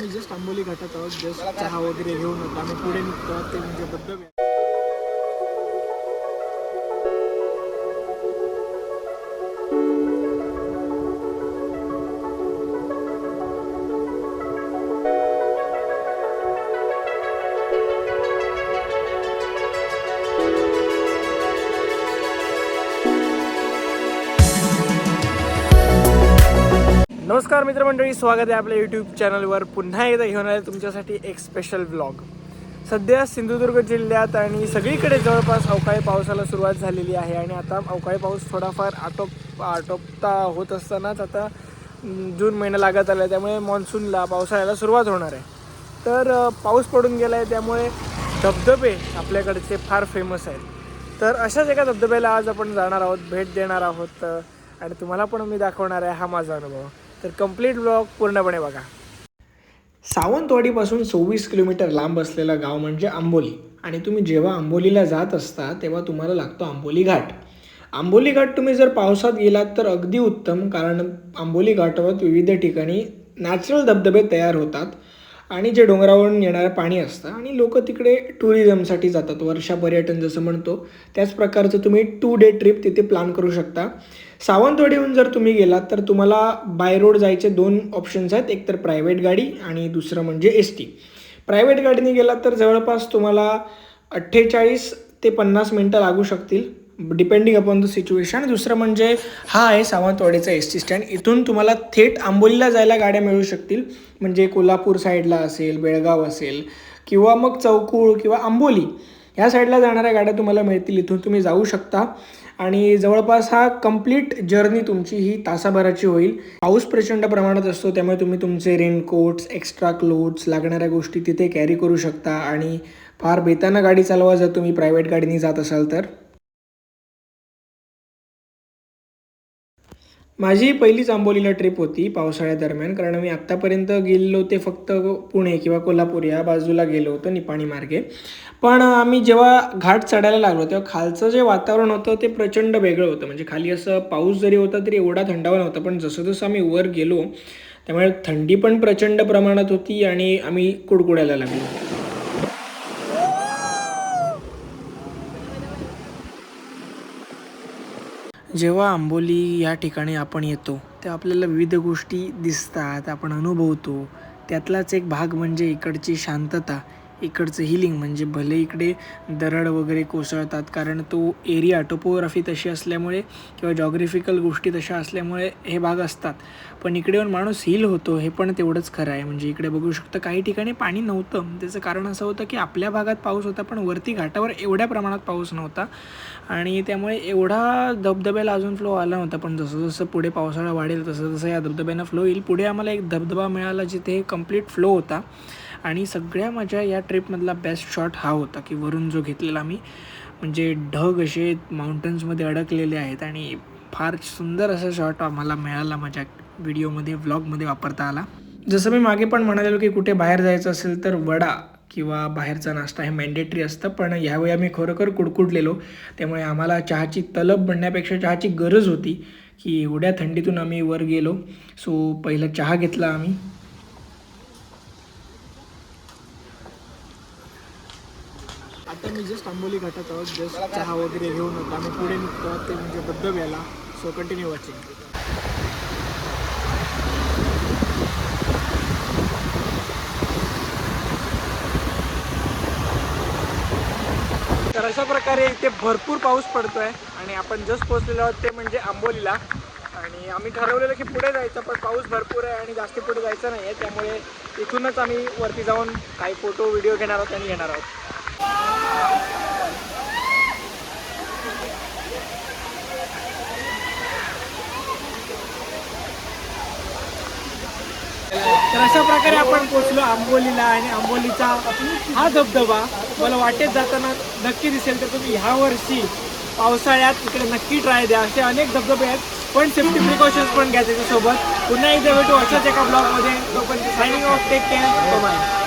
आम्ही जस्ट आंबोली घाटात आहोत जस्ट चहा वगैरे घेऊन आम्ही पुढे निघतो. ते म्हणजे धबधबे नमस्कार मित्रमंडळी स्वागत आहे आपल्या यूट्यूब चॅनलवर पुन्हा एकदा घेऊन आले तुमच्यासाठी एक स्पेशल ब्लॉग सध्या सिंधुदुर्ग जिल्ह्यात आणि सगळीकडे जवळपास अवकाळी पावसाला सुरुवात झालेली आहे आणि आता अवकाळी पाऊस थोडाफार आटोप आटोपता होत असतानाच आता जून महिना लागत आला आहे त्यामुळे मान्सूनला पावसाळ्याला सुरुवात होणार आहे. तर पाऊस पडून गेला आहे त्यामुळे धबधबे आपल्याकडचे फार फेमस आहेत. तर अशाच एका धबधब्याला आज आपण जाणार आहोत भेट देणार आहोत. आणि तुम्हाला पण मी दाखवणार आहे हा माझा अनुभव. तर कंप्लीट ब्लॉग पूर्णपणे बघा. सावंतवाडीपासून सव्वीस किलोमीटर लांब असलेलं गाव म्हणजे आंबोली. आणि तुम्ही जेव्हा आंबोलीला जात असता तेव्हा तुम्हाला लागतो आंबोली घाट. आंबोली घाट तुम्ही जर पावसात गेलात तर अगदी उत्तम कारण आंबोली घाटावर विविध ठिकाणी नॅचरल धबधबे तयार होतात. आणि जे डोंगरावरून येणारं पाणी असतं आणि लोक तिकडे टुरिझमसाठी जातात. वर्षा पर्यटन जसं म्हणतो त्याच प्रकारचं तुम्ही टू डे ट्रिप तिथे प्लॅन करू शकता. सावंतवाडीहून जर तुम्ही गेलात तर तुम्हाला बाय रोड जायचे दोन ऑप्शन्स आहेत. एक तर प्रायव्हेट गाडी आणि दुसरं म्हणजे एस टी प्रायव्हेट गाडीने गेलात तर जवळपास तुम्हाला अठ्ठेचाळीस ते पन्नास मिनटं लागू शकतील. डिपेंडिंग अपॉन द सिच्युएशन दुसरं म्हणजे हा आहे सावंतवाडीचा एस टी स्टँड इथून तुम्हाला थेट आंबोलीला जायला गाड्या मिळू शकतील. म्हणजे कोल्हापूर साईडला असेल बेळगाव असेल किंवा मग चौकूळ किंवा आंबोली ह्या साईडला जाणाऱ्या गाड्या तुम्हाला मिळतील. इथून तुम्ही जाऊ शकता. आणि जवळपास हा कंप्लीट जर्नी तुमची ही तासाभराची होईल. पाऊस प्रचंड प्रमाणात असतो त्यामुळे तुम्ही तुमचे रेनकोट्स एक्स्ट्रा क्लोथ्स लागणाऱ्या गोष्टी तिथे कॅरी करू शकता. आणि फार बेताना गाडी चालवा जर तुम्ही प्रायव्हेट गाडीने जात असाल तर. माझी पहिलीच आंबोलीला ट्रिप होती पावसाळ्यादरम्यान कारण मी आत्तापर्यंत गेलेलो ते फक्त पुणे किंवा कोल्हापूर या बाजूला गेलो होतो निपाणी मार्गे. पण आम्ही जेव्हा घाट चढायला लागलो तेव्हा खालचं जे वातावरण होतं ते प्रचंड वेगळं होतं. म्हणजे खाली असं पाऊस जरी होता तरी एवढा थंडावा नव्हता पण जसं जसं आम्ही वर गेलो त्यामुळे थंडी पण प्रचंड प्रमाणात होती आणि आम्ही कुडकुडायला लागलो. जेव्हा आंबोली या ठिकाणी आपण येतो तेव्हा आपल्याला विविध गोष्टी दिसतात आपण अनुभवतो. त्यातलाच एक भाग म्हणजे इकडची शांतता. इकडचं हिलिंग म्हणजे भले इकडे दरड वगैरे कोसळतात कारण तो एरिया टोपोग्राफी तशी असल्यामुळे किंवा जॉग्राफिकल गोष्टी तशा असल्यामुळे हे भाग असतात. पण इकडे येऊन माणूस हिल होतो हे पण तेवढंच खरं आहे. म्हणजे इकडे बघू शकतं काही ठिकाणी पाणी नव्हतं. त्याचं कारण असं होतं की आपल्या भागात पाऊस होता पण वरती घाटावर एवढ्या प्रमाणात पाऊस नव्हता. आणि त्यामुळे एवढा धबधब्याला अजून फ्लो आला नव्हता. पण जसं जसं पुढे पावसाळा वाढेल तसं तसं या धबधब्यानं फ्लो येईल. पुढे आम्हाला एक धबधबा मिळाला जिथे कंप्लीट फ्लो होता. आणि सगळ्या माझ्या या ट्रिपमधला बेस्ट शॉट हा होता की वरून जो घेतलेला मी म्हणजे ढग असे माउंटन्समध्ये अडकलेले आहेत आणि फार सुंदर असा शॉट आम्हाला मिळाला माझ्या व्हिडिओमध्ये व्लॉगमध्ये वापरता आला. जसं मी मागे पण म्हणालेलो की कुठे बाहेर जायचं असेल तर वडा किंवा बाहेरचा नाश्ता हे मॅन्डेटरी असतं पण ह्यावेळी आम्ही खरोखर कुडकुडलेलो. त्यामुळे आम्हाला चहाची तलब म्हणण्यापेक्षा चहाची गरज होती की एवढ्या थंडीतून आम्ही वर गेलो. सो पहिला चहा घेतला आम्ही. आता मी जस्ट आंबोली घाटात आहोत. जस्ट चहा वगैरे घेऊन होतो आम्ही पुढे निघतो. आहोत ते म्हणजे धबधब्याला सो कंटिन्यू वॉचिंग तर अशा प्रकारे इथे भरपूर पाऊस पडतोय आणि आपण जस्ट पोहोचलेलो आहोत ते म्हणजे आंबोलीला. आणि आम्ही ठरवलेलं की पुढे जायचं पण पाऊस भरपूर आहे आणि जास्त पुढे जायचं नाही आहे त्यामुळे इथूनच आम्ही वरती जाऊन काही फोटो व्हिडिओ घेणार आहोत आणि घेणार आहोत. तर अशा प्रकारे आपण पोचलो आंबोलीला आणि आंबोलीचा हा धबधबा. मला वाटेत जाताना नक्की दिसेल तर तुम्ही ह्या वर्षी पावसाळ्यात इकडे नक्की ट्राय द्या. असे अनेक धबधबे आहेत. पण सेफ्टी प्रिकॉशन्स पण घ्या त्याच्यासोबत. पुन्हा एकदा भेटू अशाच एका ब्लॉगमध्ये तोपर्यंत signing off take care bye